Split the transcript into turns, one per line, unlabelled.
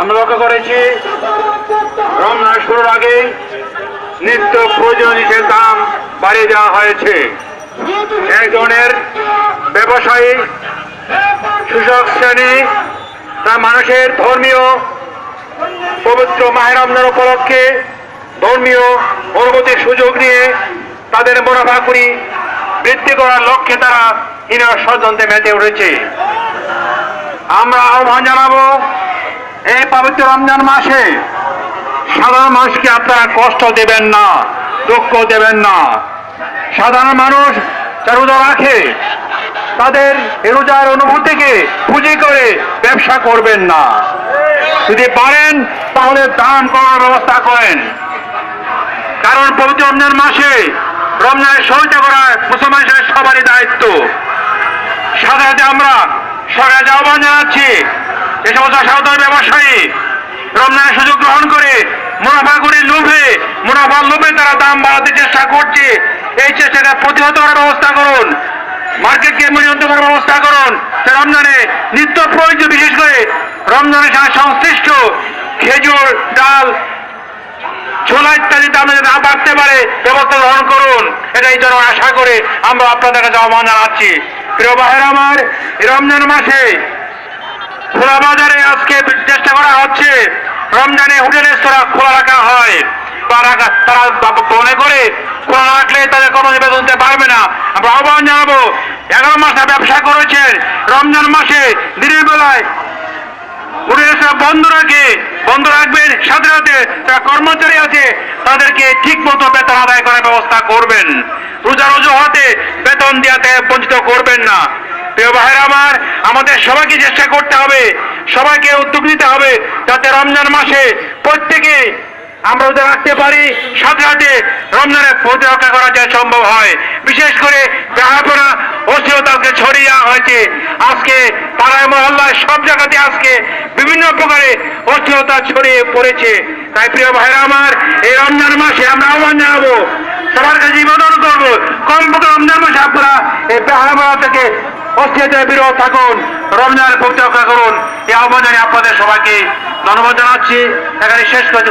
আমরা লক্ষ্য করেছি, রমজান শুরুর আগে নিত্য প্রয়োজনীয় জিনিসের দাম বাড়িয়ে দেওয়া হয়েছে। এক ধরনের ব্যবসায়ী কৃষক শ্রেণি, তারা মানুষের ধর্মীয়, পবিত্র মাহের উপলক্ষে ধর্মীয় অনুভূতির সুযোগ নিয়ে তাদের মুনাফা করি বৃদ্ধি করার লক্ষ্যে তারা হীন ষড়যন্ত্রে মেতে উঠেছে। আমরা আহ্বান জানাব, এই পবিত্র রমজান মাসে সাধারণ মানুষকে আপনারা কষ্ট দেবেন না, দুঃখ দেবেন না। সাধারণ মানুষ যারা রোজা রাখে, তাদের রোজার অনুভূতিকে পুঁজি করে ব্যবসা করবেন না। যদি পারেন, তাহলে দান করার ব্যবস্থা করেন। কারণ পবিত্র রমজান মাসে রমজানের সহযোগিতা করা মুসলমান সবারই দায়িত্ব। সাথে আমরা সরকার আহ্বান জানাচ্ছি যে সমস্ত সাধারণ ব্যবসায়ী, রমজানের সুযোগ গ্রহণ করে মুনাফা করে লোভে, মুনাফার লোভে তারা দাম বাড়াতে চেষ্টা করছে। এই চেষ্টাটা প্রতিহত করার ব্যবস্থা করুন। মার্কেটকে নিয়ন্ত্রণ করার ব্যবস্থা করুন। রমজানে নিত্য প্রয়োজন, বিশেষ করে রমজানের সাথে সংশ্লিষ্ট, খেজুর, ডাল, ছোলা ইত্যাদি দামে না বাড়তে পারে, ব্যবস্থা গ্রহণ করুন। এটাই যেন আশা করে আমরা আপনাদের কাছে আহ্বান জানাচ্ছি। ভাইয়ের আমার রমজান মাসে খোলা বাজারে আজকে চেষ্টা করা হচ্ছে। রমজানে হোটেল রেস্তোরাঁ খোলা রাখা হয়। তারা মনে করে খোলা রাখলে তাদের কর্মজীবন দিতে পারবে না। জানাব, এগারো মাসে ব্যবসা করেছেন। রমজান মাসে দিনের বেলায় রেস্তোরাঁ বন্ধ রাখে। বন্ধ রাখবেন, সাথে সাথে যারা কর্মচারী আছে, তাদেরকে ঠিক মতো বেতন আদায় করার ব্যবস্থা করবেন। রোজা রোজু হাতে বেতন দেওয়াতে বঞ্চিত করবেন না। প্রিয় ভাইয়ের আমার, আমাদের সবাইকে চেষ্টা করতে হবে, সবাইকে উদ্যোগ নিতে হবে, যাতে রমজান মাসে প্রত্যেকে আমরা রোজা রাখতে পারি, সাথে সাথে রমজানের প্রতিরক্ষা করা যায় সম্ভব হয়। বিশেষ করে ব্যাহাপনা অস্থিরতাকে ছড়িয়ে হয়েছে, আজকে পাড়ায় মহল্লায় সব জায়গাতে আজকে বিভিন্ন প্রকারে অস্থিরতা ছড়িয়ে পড়েছে। তাই প্রিয় ভাইরা আমার, এই রমজান মাসে আমরা আহ্বান জানাব, সবার কাছে নিবেদন করব। কমপক্ষে রমজান মাসে আপনারা এই বেহারা থেকে অস্থিরতায় বিরত থাকুন, রমজানের প্রতিরক্ষা করুন। এই আহ্বান জানিয়ে আপনাদের সবাইকে ধন্যবাদ জানাচ্ছি। এখানে শেষ করছি।